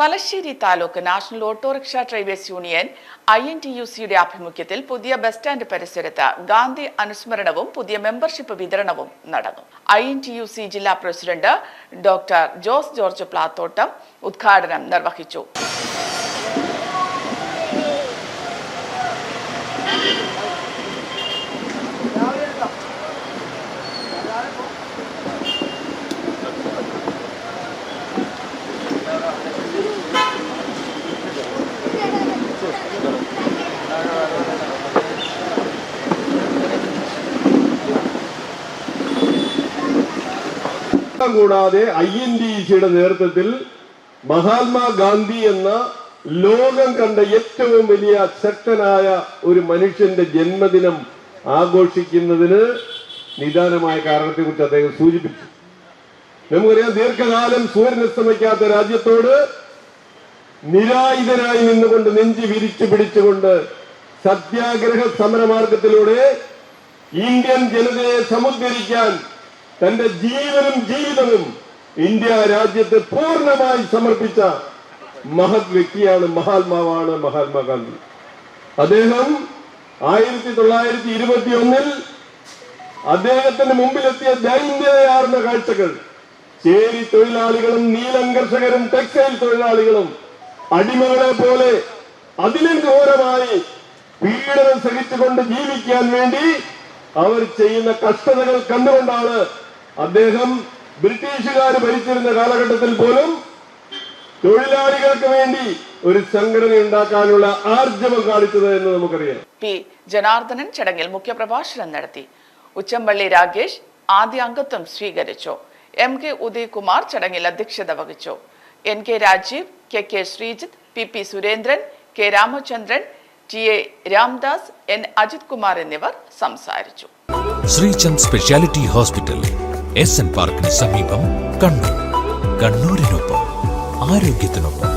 Thalassery taluk national autorickshaw drivers union I N T U സിയുടെ ആഭിമുഖ്യത്തിൽ പുതിയ bus stand പരിസരത്ത് ഗാന്ധി അനുസ്മരണവും പുതിയ മെമ്പർഷിപ്പ് വിതരണവും നടന്നു. I N T U C ജില്ലാ പ്രസിഡന്റ് ഡോക്ടർ ജോസ് ജോർജ് പ്ലാത്തോട്ടം ഉദ്ഘാടനം നിർവഹിച്ചു. കൂടാതെ ഐ എൻ ഡി സിയുടെ നേതൃത്വത്തിൽ മഹാത്മാഗാന്ധി എന്ന ലോകം കണ്ട ഏറ്റവും വലിയ ശക്തനായ ഒരു മനുഷ്യന്റെ ജന്മദിനം ആഘോഷിക്കുന്നതിന് നിദാനമായ കാരണത്തെക്കുറിച്ച് അദ്ദേഹം സൂചിപ്പിച്ചു. നമുക്കറിയാം ദീർഘകാലം സൂര്യൻ അസ്തമിക്കാത്ത രാജ്യത്തോട് നിരായുധനായി നിന്നുകൊണ്ട് നെഞ്ചി വിരിച്ചു പിടിച്ചുകൊണ്ട് സത്യാഗ്രഹ സമരമാർഗത്തിലൂടെ ഇന്ത്യൻ ജനതയെ സമുദ്ധരിക്കാൻ തന്റെ ജീവനും ജീവിതവും ഇന്ത്യ രാജ്യത്തെ പൂർണമായി സമർപ്പിച്ച മഹത് വ്യക്തിയാണ് മഹാത്മാവാണ് മഹാത്മാഗാന്ധി അദ്ദേഹം ആയിരത്തി തൊള്ളായിരത്തി ഇരുപത്തി ഒന്നിൽ അദ്ദേഹത്തിന് മുമ്പിലെത്തിയ ദൈന്യതയാർന്ന കാഴ്ചകൾ. ചേരി തൊഴിലാളികളും നീലം കർഷകരും ടെക്സ്റ്റൈൽ തൊഴിലാളികളും അടിമകളെ പോലെ അതിലും ഘോരമായി പീഡനം സഹിച്ചുകൊണ്ട് ജീവിക്കാൻ വേണ്ടി അവർ ചെയ്യുന്ന കഷ്ടതകൾ കണ്ടുകൊണ്ടാണ് അദ്ദേഹം ബ്രിട്ടീഷുകാർ ഭരിച്ചിരുന്ന കാലഘട്ടത്തിൽ പോലും തൊഴിലാളികൾക്ക് വേണ്ടി ഒരു സംഘടന ഉണ്ടാക്കാനുള്ള ആർജവം കാണിച്ചത് എന്ന് നമുക്കറിയാം. പി. ജനാർദ്ദനൻ ചടങ്ങിൽ മുഖ്യപ്രഭാഷണം നടത്തി. ഉച്ചമ്പള്ളി രാഗേഷ് ആദ്യ അംഗത്വം സ്വീകരിച്ചു. എം. കെ. ഉദയകുമാർ ചടങ്ങിൽ അധ്യക്ഷത വഹിച്ചു. N. K. Rajeev K. K. Sreejith P. P. Surendran K. Ramachandran T. A. Ramdas N. Ajith Kumar എന്നിവർ സംസാരിച്ചു. Sreechand specialty hospital S N പാർക്കിന് സമീപം കണ്ണൂർ. കണ്ണൂരിനൊപ്പം ആരോഗ്യത്തിനൊപ്പം.